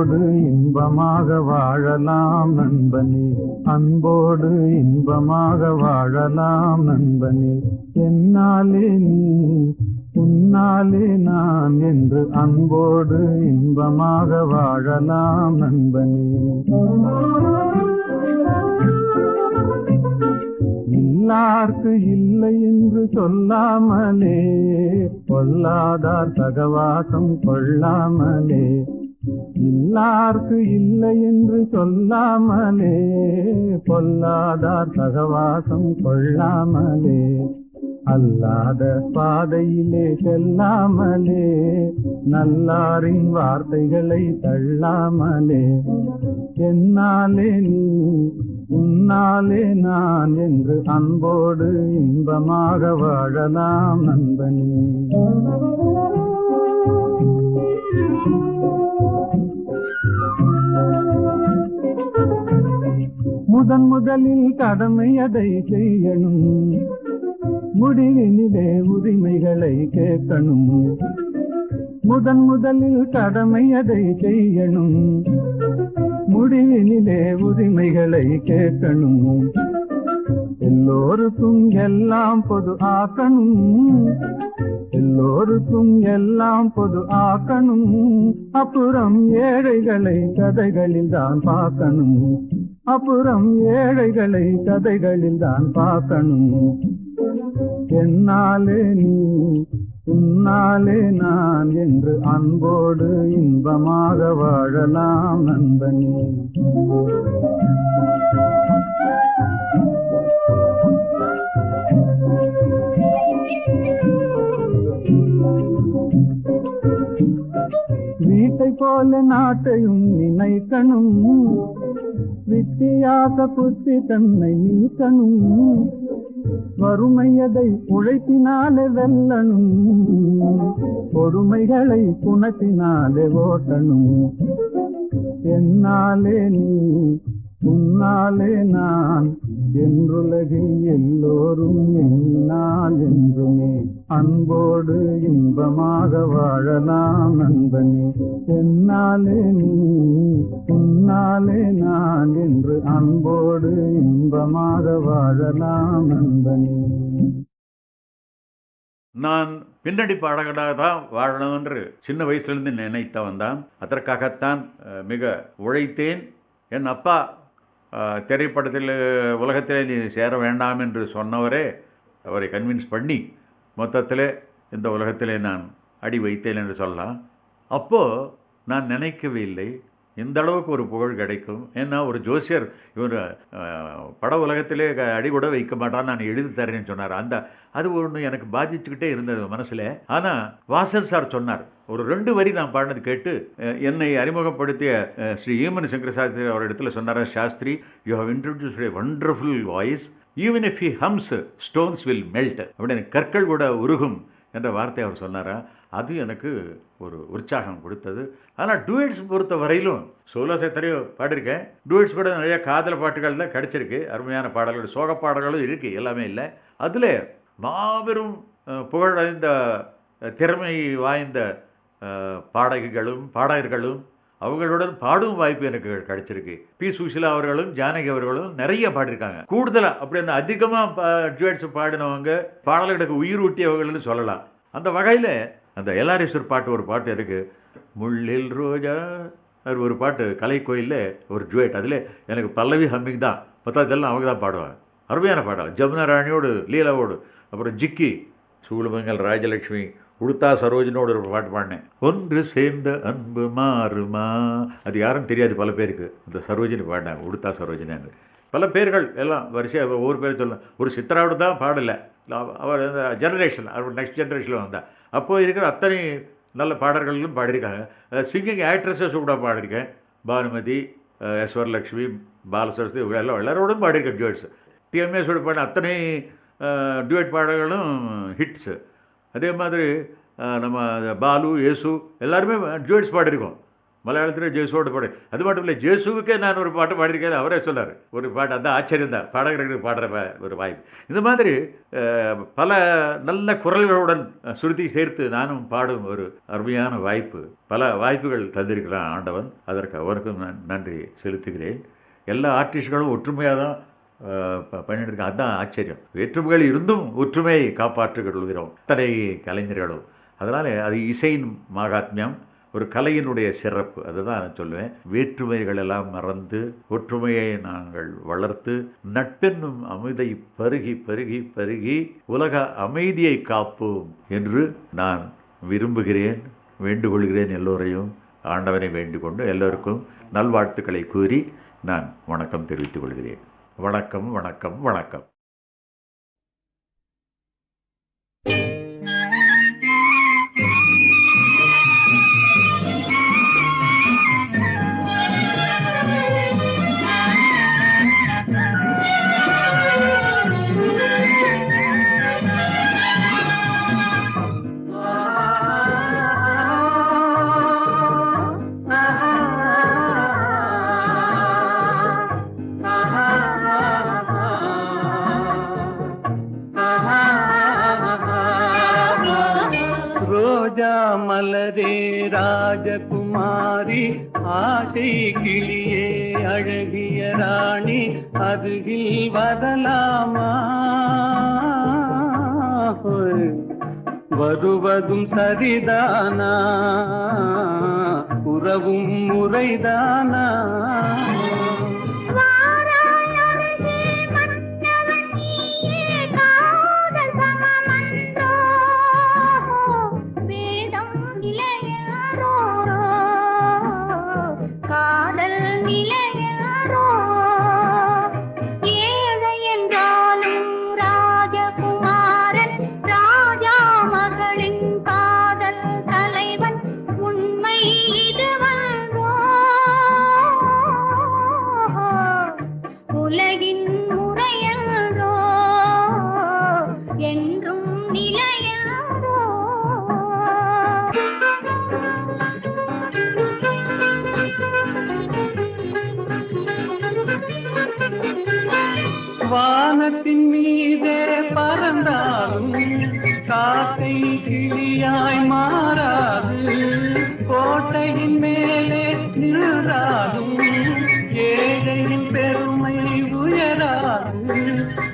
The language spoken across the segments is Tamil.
அன்போடு இன்பமாக வாழலாம் நண்பனே. அன்போடு இன்பமாக வாழலாம் நண்பனே. என்னாலே நீ உன்னாலே நான் என்று அன்போடு இன்பமாக வாழலாம் நண்பனே. இல்லார்க்கு இல்லை என்று சொல்லாமலே பொல்லாதார் சகவாசம் கொள்ளாமலே இல்லார்க்கு இல்லை என்று சொல்லாமலே பொல்லாதார் சகவாசம் கொள்ளாமலே அல்லாத பாதையிலே செல்லாமலே நல்லாரின் வார்த்தைகளை தள்ளாமலே. என்னாலே நீ உன்னாலே நான் என்று அன்போடு இன்பமாக வாழலாம் நண்பனே. முதன் முதலில் கடமை அதை செய்யணும். முடிவினிலே உரிமைகளை கேட்கணும். முதன் முதலில் கடமை அதை செய்யணும். முடிவினிலே உரிமைகளை கேட்கணும். எல்லோருக்கும் எல்லாம் பொது ஆக்கணும். எல்லோருக்கும் எல்லாம் பொது ஆக்கணும். அப்புறம் ஏழைகளை கதைகளில் தான் பார்க்கணும். அப்புறம் ஏழைகளை கதைகளில் தான் பார்க்கணும். என்னாலே நீ உன்னாலே நான் என்று அன்போடு இன்பமாக வாழலாம் நண்பனே. வீட்டை போல நாட்டையும் நினைக்கணும். வித்தியாச புத்தி தன்னை நீக்கணும். வறுமையதை உழைப்பினாலே வெல்லணும். பொறுமைகளை குணத்தினாலே ஓட்டணும். என்னாலே நீ உன்னாலே நான் என்றுலகில் எல்லோரும் எண்ணினால் என்றுமே. அன்போடு இன்பமாக வாழலாம் நண்பனே. என்னாலே நீ உன்னாலே நான் என்று அன்போடு இன்பமாக வாழலாம் நண்பனே. நான் பின்னடி பாடகனாக தான் வாழணும் என்று சின்ன வயசுலேருந்து நினைத்தவன் தான். அதற்காகத்தான் மிக உழைத்தேன். என் அப்பா திரைப்படத்தில் உலகத்திலே நீ சேர வேண்டாம் என்று சொன்னவரே அவரை கன்வின்ஸ் பண்ணி மொத்தத்தில் இந்த உலகத்திலே நான் அடி வைத்தேன் என்று சொல்லலாம். அப்போது நான் நினைக்கவே இல்லை. இந்த அளவுக்கு ஒரு புகழ் கிடைக்கும்? ஏன்னா ஒரு ஜோசியர் இவர் பட உலகத்திலே அடிபட வைக்க மாட்டான் நான் எழுதி தரேன்னு சொன்னார். அந்த அது ஒன்று எனக்கு பாதிச்சுக்கிட்டே இருந்தது மனசில். ஆனால் வாசன் சார் சொன்னார். ஒரு ரெண்டு வரி நான் பாடினது கேட்டு என்னை அறிமுகப்படுத்திய ஸ்ரீ ஈமன் சங்கர சாஸ்திரி அவர் இடத்துல சொன்னார் Shastri you have introduce a wonderful voice even if he hums stones will melt அப்படின்னு கற்கள் கூட உருகும் என்ற வார்த்தை அவர் சொன்னாரா? அது எனக்கு ஒரு உற்சாகம் கொடுத்தது. ஆனால் டூயட்ஸ் பொறுத்த வரையிலும் சோலோ சேத்தரையோ பாடியிருக்கேன். டூயட்ஸ் கூட நிறைய காதல் பாட்டுகள் தான் கிடச்சிருக்கு. அருமையான பாடல்கள் சோக பாடல்களும் இருக்குது எல்லாமே இல்லை. அதில் மாபெரும் புகழடைந்த திறமை வாய்ந்த பாடகிகளும் பாடகர்களும் அவங்களுடன் பாடும் வாய்ப்பு எனக்கு கிடைச்சிருக்கு. பி. சுஷிலா அவர்களும் ஜானகி அவர்களும் நிறைய பாடியிருக்காங்க. கூடுதலாக அப்படி அந்த அதிகமாக ஜுவேட்ஸ் பாடினவங்க பாடல்களுக்கு உயிர் ஊட்டியவர்கள்னு சொல்லலாம். அந்த வகையில் அந்த எல்ஆர்எஸ்வர் பாட்டு ஒரு பாட்டு இருக்குது முள்ளில் ரோஜா அது ஒரு பாட்டு கலை கோயிலில் ஒரு ஜுவேட் அதில் எனக்கு பல்லவி ஹம்மிங் தான். மற்றதெல்லாம் அவங்க தான் பாடுவாங்க. அருமையான பாடல். ஜமுனா ராணியோடு லீலாவோடு அப்புறம் ஜிக்கி சூளுமங்கல் ராஜலட்சுமி உடுத்தா சரோஜனோட ஒரு பாட்டு பாடினேன். ஒன்று சேர்ந்த அன்பு மாறுமா? அது யாரும் தெரியாது பல பேருக்கு. இந்த சரோஜினி பாடினாங்க உடுத்தா சரோஜினாங்க பல பேர்கள் எல்லாம் வரிசையாக ஒவ்வொரு பேர் சொல்லலாம் ஒரு சித்ராவோட தான் பாடலை. அவர் அந்த ஜெனரேஷன் அவர் நெக்ஸ்ட் ஜென்ரேஷனில் வந்தால் அப்போது இருக்கிற அத்தனை நல்ல பாடல்களிலும் பாடியிருக்காங்க. சிங்கிங் ஆக்ட்ரஸஸ் கூட பாடியிருக்கேன். பானுமதி எஸ் வரலட்சுமி பாலசரஸ்வதி இவங்க எல்லாம் எல்லாரோடும் பாடியிருக்கேன் ஜுவல்ஸ் டிஎம்எஸோட பாடின அத்தனை டியூட் பாடல்களும் ஹிட்ஸு அதே மாதிரி நம்ம பாலு இயேசு எல்லாருமே டியூட்ஸ் பாடியிருக்கோம். மலையாளத்தில் ஜேசுவோட பாடு. அது மட்டும் இல்லை ஜேசுவுக்கே நான் ஒரு பாட்டு பாடியிருக்கேன் அவரே சொன்னார். ஒரு பாட்டு அந்த ஆச்சரியம் தான். பாடகர்களுக்கு பாடுற ஒரு வாய்ப்பு. இந்த மாதிரி பல நல்ல குரல்களுடன் சுருதி சேர்த்து நானும் பாடும் ஒரு அருமையான வாய்ப்பு. பல வாய்ப்புகள் தந்திருக்கிறான் ஆண்டவன். அதற்கு அவருக்கும் நான் நன்றி செலுத்துகிறேன். எல்லா ஆர்டிஸ்ட்களும் ஒற்றுமையாக தான் அஹ், பண்ணிட்டு இருக்காங்க அதுதான் ஆச்சரியம். வேற்றுமைகள் இருந்தும் ஒற்றுமையை காப்பாற்றிக் கொள்கிறோம் அத்தனை கலைஞர்களும். அதனால் அது இசையின் மகாத்மியம். ஒரு கலையினுடைய சிறப்பு அதுதான் நான் சொல்லுவேன். வேற்றுமைகள் எல்லாம் மறந்து ஒற்றுமையை நாங்கள் வளர்த்து நட்பென்னும் அமைதை பருகி பருகி பருகி உலக அமைதியை காப்போம் என்று நான் விரும்புகிறேன் வேண்டுகொள்கிறேன் எல்லோரையும். ஆண்டவனை வேண்டிக்கொண்டு எல்லோருக்கும் நல்வாழ்த்துக்களை கூறி நான் வணக்கம் தெரிவித்துக் கொள்கிறேன். வணக்கம் வணக்கம் வணக்கம். ஆசை கிளியே அழகிய ராணி அருகில் வரலாமா? வருவதும் சரிதானா? உறவும் முறைதானா? கிளியாய் மாறாது. கோட்டையின் மேலே நின்றாலும் ஏழையின் பெருமை உயராது.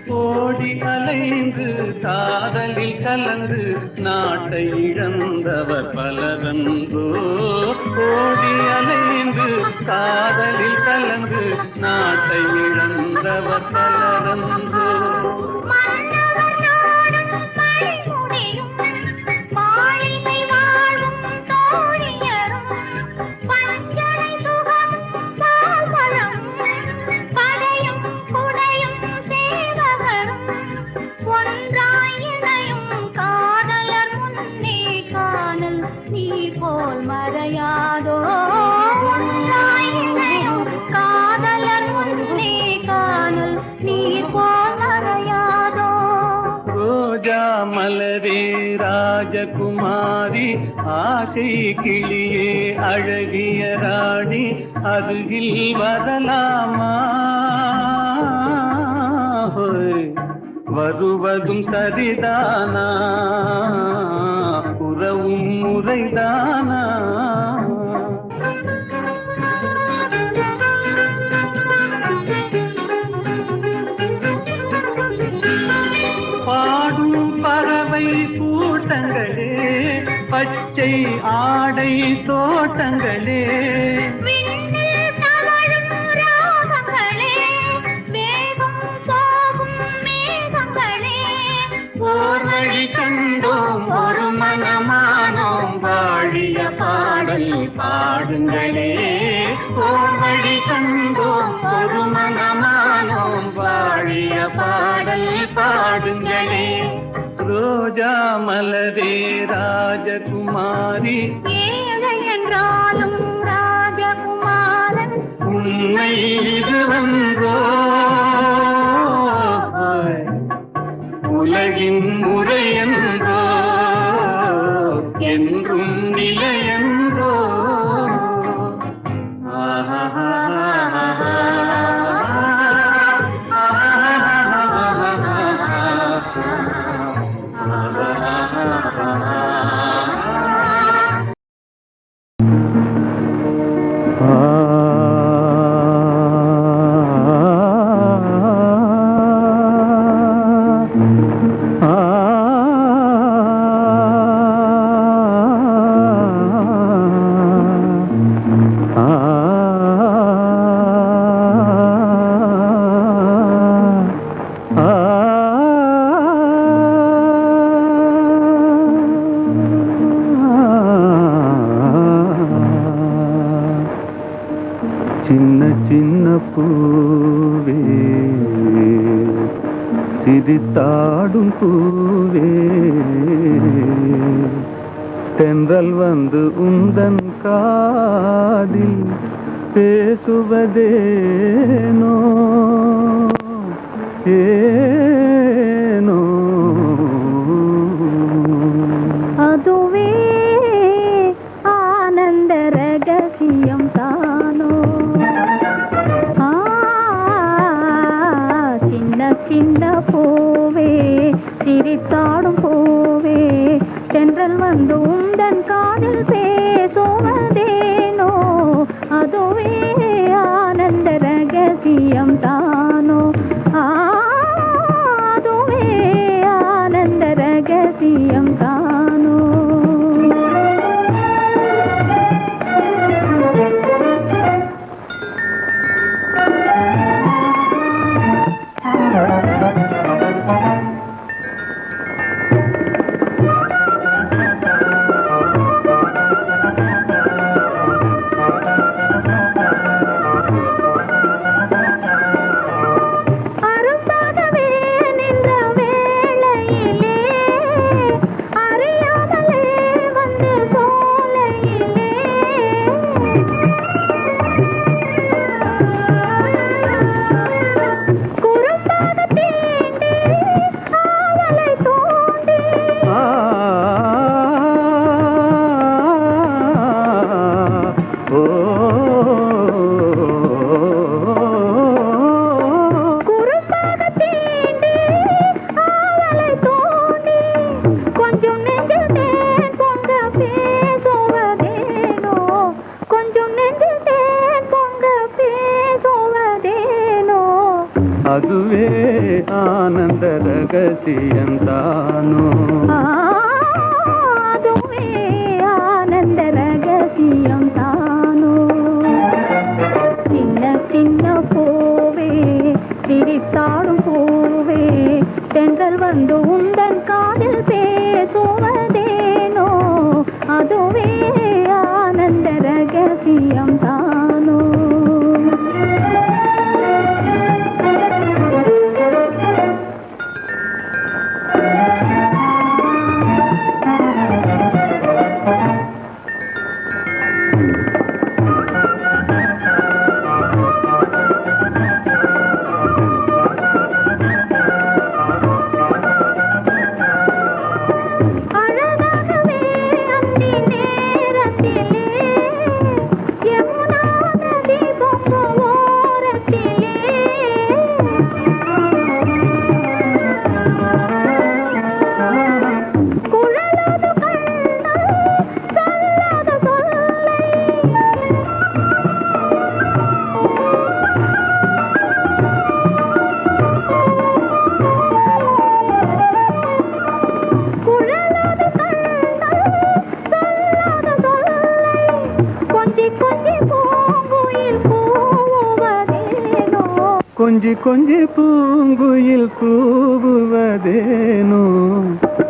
ஓடி அலைந்து காதலில் கலந்து நாட்டை இழந்தவர் பலரன்றோ ஓடி அலைந்து காதலில் கலந்து நாட்டை இழந்தவர் பல சரிதானா? உறவும் முறைதானா? பாடும் பறவை கூட்டங்களே பச்சை ஆடை தோட்டங்களே பாடுங்களே போர்வழி கண்டோம் ஒரு மனமானோம் வாழிய பாடல் பாடுங்களே. ரோஜா மலரே ராஜகுமாரி என்றாலும் ராஜகுமாரன் உண்மை இது வந்தோ. உலகின் முறையன் சின்ன சின்ன பூவே சிரித்தாடும் பூவே. தென்றல் வந்து உந்தன் காதில் பேசுவதேனோ? ஏ வந்து உந்தன் காதில் பேசுவதேனோ? அதுவே ஆனந்த ரகசியம் கொஞ்சி கொஞ்சி பூங்குயில் கூவுவதேனோ?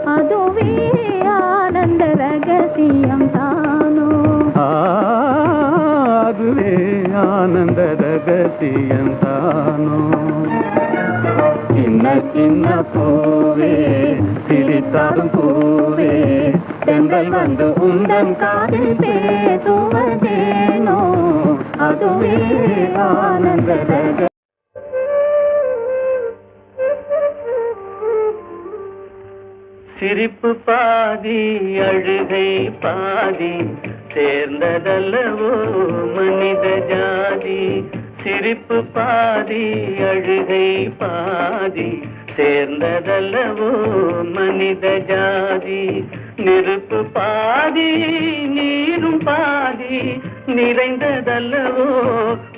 அதுவே ஆனந்த ரகசியம் தானோ? அதுவே ஆனந்த ரகசியம் தானோ? சின்ன சின்ன பூவே சிரித்தாடும் பூவே செந்தல் வந்து உந்தன் காதில் பேசுவதேனோ? அதுவே ஆனந்த சிரிப்பு பாதி அழுகை பாதி சேர்ந்ததல்லவோ மனித ஜாதி. சிரிப்பு பாதி அழுகை பாதி சேர்ந்ததல்லவோ மனித ஜாதி. நெருப்பு பாதி நீரும் பாதி நிறைந்ததல்லவோ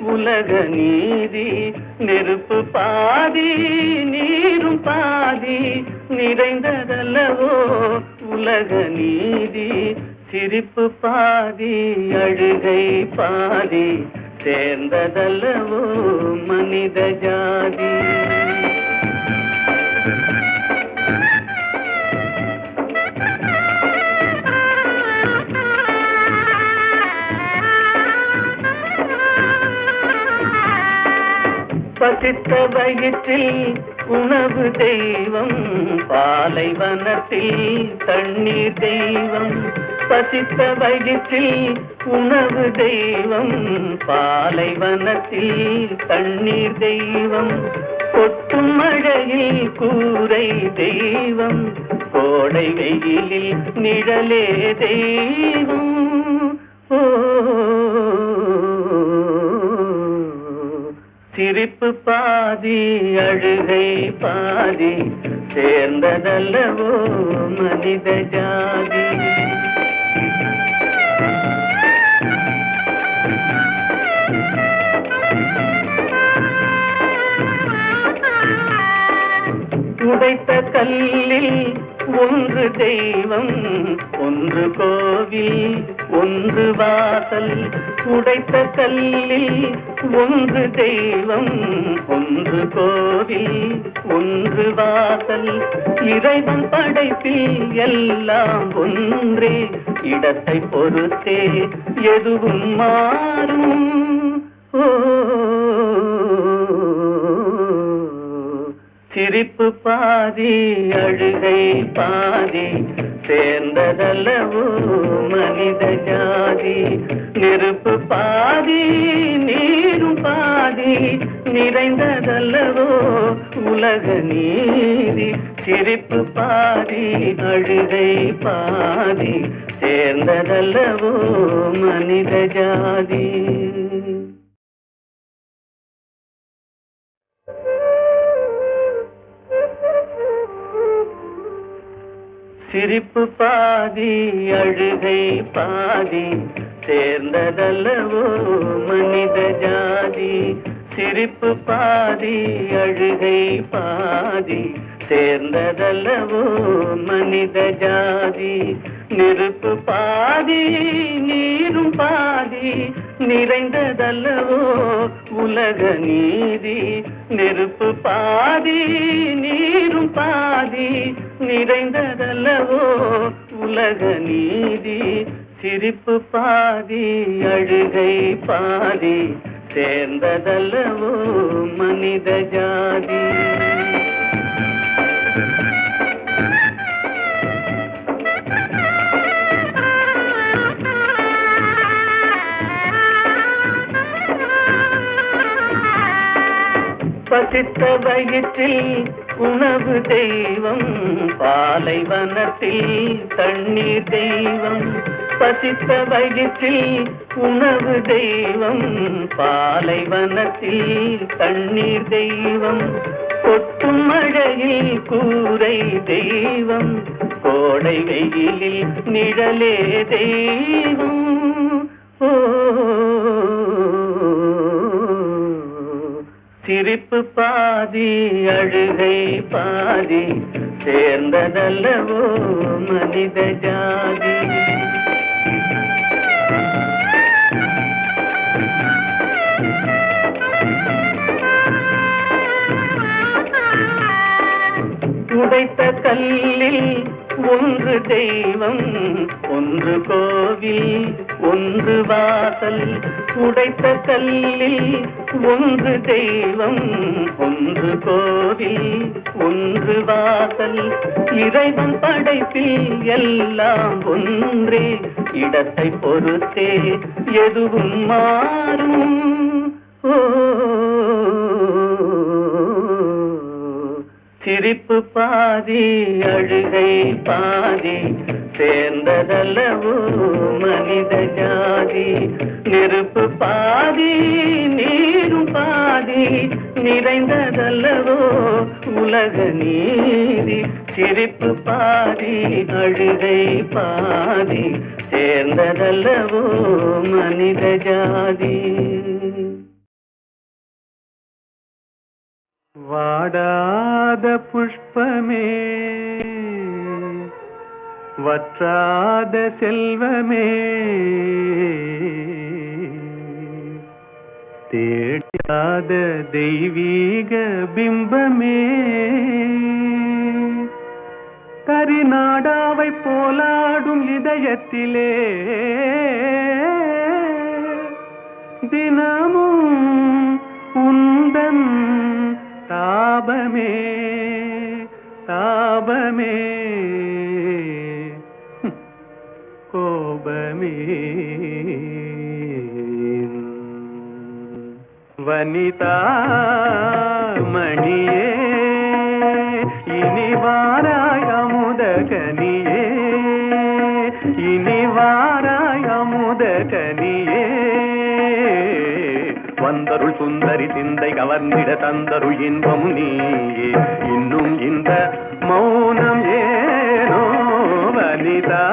உலக நீதி. நெருப்பு பாதி நீரும் பாதி நிறைந்ததல்லவோ உலக நீதி. சிரிப்பு பாதி அழுகை பாதி சேர்ந்ததல்லவோ மனித ஜாதி. பசித்த வயிற்றில் உணவு தெய்வம் பாலைவனத்தில் தண்ணீர் தெய்வம். பசித்த வயிற்றில் உணவு தெய்வம் பாலைவனத்தில் தண்ணீர் தெய்வம். கொட்டும் மழையில் கூரை தெய்வம் கோடை வெயிலில் நிழலே தெய்வம். ஓ சிரிப்பு பாதி அழுகை பாதி சேர்ந்ததல்லவோ மனித ஜாதி. உடைத்த கல்லில் ஒன்று தெய்வம் ஒன்று கோவில் ஒன்று வாசல். உடைத்த கல்லில் ஒன்று தெய்வம் ஒன்று கோவில் ஒன்று வாசல். இறைவன் படைப்பில் எல்லாம் ஒன்றே. இடத்தை பொறுத்தே எதுவும் மாறும். ஓ சிரிப்பு பாதி அழுகை பாதி சேர்ந்ததல்லவோ மனித ஜாதி. நெருப்பு பாதி நீரும் பாதி நிறைந்ததல்லவோ உலக நீதி. சிரிப்பு பாதி அழுகை பாதி சேர்ந்ததல்லவோ மனித ஜாதி. சிரிப்பு பாதி அழுகை பாதி சேர்ந்ததல்லவோ மனித ஜாதி. சிரிப்பு பாதி அழுகை பாதி சேர்ந்ததல்லவோ மனித ஜாதி. நெருப்பு பாதி நீரும் பாதி நிறைந்ததல்லவோ உலக நீதி. நெருப்பு பாதி நீரும் பாதி நிறைந்ததல்லவோ? உலக நீதி சிரிப்பு பாதி அழுகை பாதி சேர்ந்ததல்லவோ? மனித ஜாதி. பசித்த வயிற்றில் உணவு தெய்வம் பாலைவனத்தில் தண்ணீர் தெய்வம் பசித்த வயிற்றில் உணவு தெய்வம் பாலைவனத்தில் தண்ணீர் தெய்வம் கொட்டும் மழையில் கூரை தெய்வம் கோடை வெயிலில் நிழலே தெய்வம். ஓ சிரிப்பு பாதி அழுகை பாதி சேர்ந்ததல்லவோ மனித ஜாதி. உடைத்த கல்லில் ஒன்று தெய்வம் ஒன்று கோவில் ஒன்று வாசல் உடைத்த கல்லில் ஒன்று தெய்வம் ஒன்று கோவில் ஒன்று வாசல். இறைவன் படைப்பில் எல்லாம் ஒன்றே இடத்தை பொறுத்தே எதுவும் மாறும். ஓ. சிரிப்பு பாதி அழுகை பாதி சேர்ந்ததல்லவோ. மனித ஜாதி நெருப்பு பாதி நீரும் பாதி நிறைந்ததல்லவோ உலக நீதி. சிரிப்பு பாதி அழுகை பாதி சேர்ந்ததல்லவோ மனித ஜாதி வாடாத புஷ்பமே. வற்றாத செல்வமே. தேடாத தெய்வீக பிம்பமே. கரிநாடாவை போலாடும் இதயத்திலே. தினமும் உந்தன் தாபமே தாபமே. வனிதா மணியே இனி வாராய் அமுத கனியே இனி வாராய் அமுத கனியே வந்தருள் சுந்தரி சிந்தை கவர்ந்திட தந்தருள் இன்பம் நீயே இன்னும் இந்த மௌனம் ஏனோ வனிதா.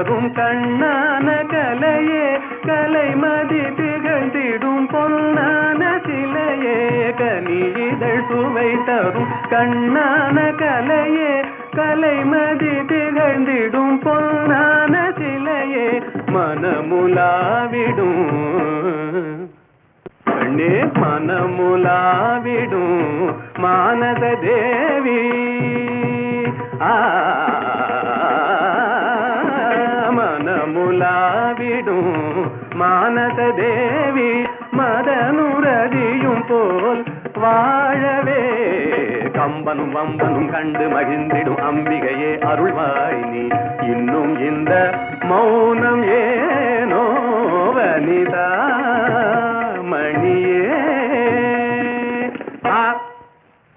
சுவை தரும் கண்ணான கலையே கலைமதி திகழ்ந்திடும் பொன்னான சிலையே கனியிதழ் சுவை தரும் கண்ணான கலையே கலைமதி திகழ்ந்திடும் பொன்னான சிலையே மனமுலாவிடும். கண்ணே மனமுலாவிடும் மானத தேவி. ஆ மானத தேவி மதனுரதியும் போல் வாழவே. கம்பனும் வம்பனும் கண்டு மகிழ்ந்திடும் அம்பிகையே அருள்வாய் நீ. இன்னும் இந்த மௌனம் ஏனோ வனிதா மணியே ஆ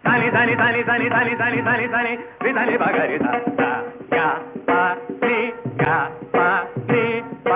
தனி தனி தனி தனி தனி தனி தனி தனி ரி தனி பகரி த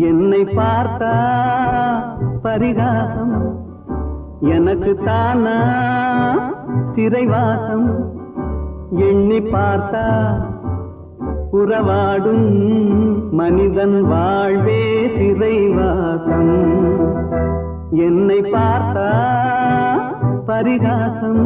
என்னை பார்த்தா பரிகாசம் எனக்கு தானா சிறைவாசம். எண்ணி பார்த்தா புறவாடும் மனிதன் வாழ்வே சிறைவாசம். என்னை பார்த்தா பரிகாசம்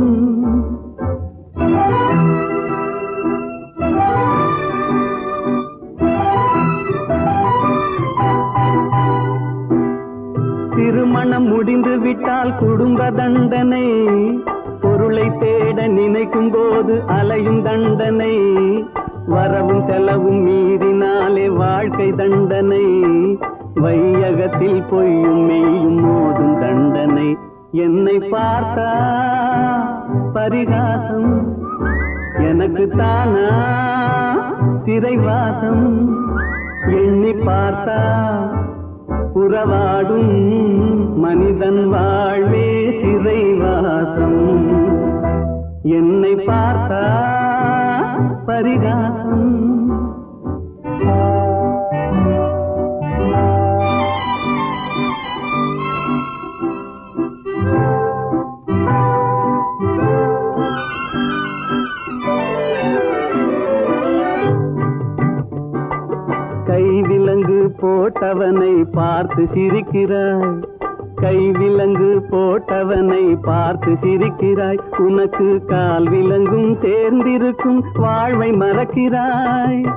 திருமணம் முடிந்து விட்டால் குடும்ப தண்டனை. பொருளை தேட நினைக்கும் போது அலையும் தண்டனை. வரவும் செலவும் மீறினாலே வாழ்க்கை தண்டனை. வையகத்தில் பொய்யும் மெய்யும் மோதும் தண்டனை. என்னை பார்த்தா பரிகாசம். எனக்கு தானா சிறைவாசம். எண்ணி பார்த்தா உறவாடும் மனிதன் வாழ்வே சிறைவாசம். என்னை பார்த்தா பரிகாசம். பார்த்து சிரிக்கிறாய். கை விலங்கு போட்டவனை பார்த்து சிரிக்கிறாய். உனக்கு கால் விலங்கும் சேர்ந்திருக்கும் வாழ்வை மறக்கிறாய்.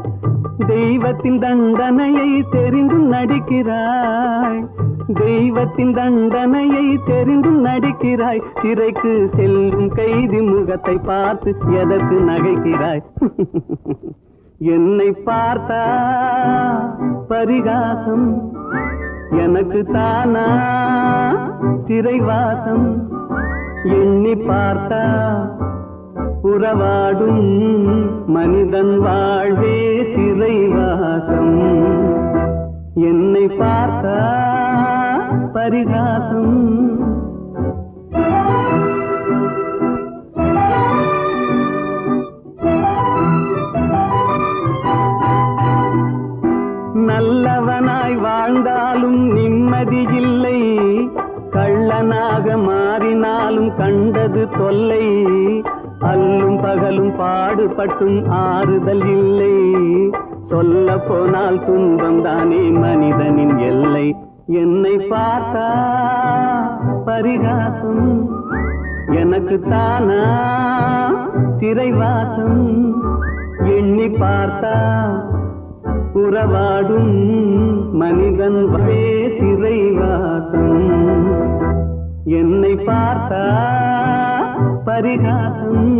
தெய்வத்தின் தண்டனையை தெரிந்தும் நடிக்கிறாய். தெய்வத்தின் தண்டனையை தெரிந்தும் நடிக்கிறாய். சிறைக்கு செல்லும் கைதி முகத்தை பார்த்து எதற்கு நகைக்கிறாய்? என்னை பார்த்தா பரிகாசம். எனக்கு தானா சிறைவாசம் எண்ணி பார்த்தா உறவாடும் மனிதன் வாழ்வே சிறைவாசம். என்னை பார்த்தா பரிகாசம் நல்லவனாய் வாழ்ந்தாலும் நிம்மதி இல்லை. கள்ளனாக மாறினாலும் கண்டது தொல்லை. அல்லும் பகலும் பாடுபட்டும் ஆறுதல் இல்லை. சொல்ல போனால் துன்பம் தானே மனிதனின் எல்லை. என்னை பார்த்தா பரிகாசம் எனக்கு தானா சிறைவாசம் எண்ணி பார்த்தா உறவாடும் மனிதன் சிறை வாசம் என்னை பார்த்தா பரிகாசம்.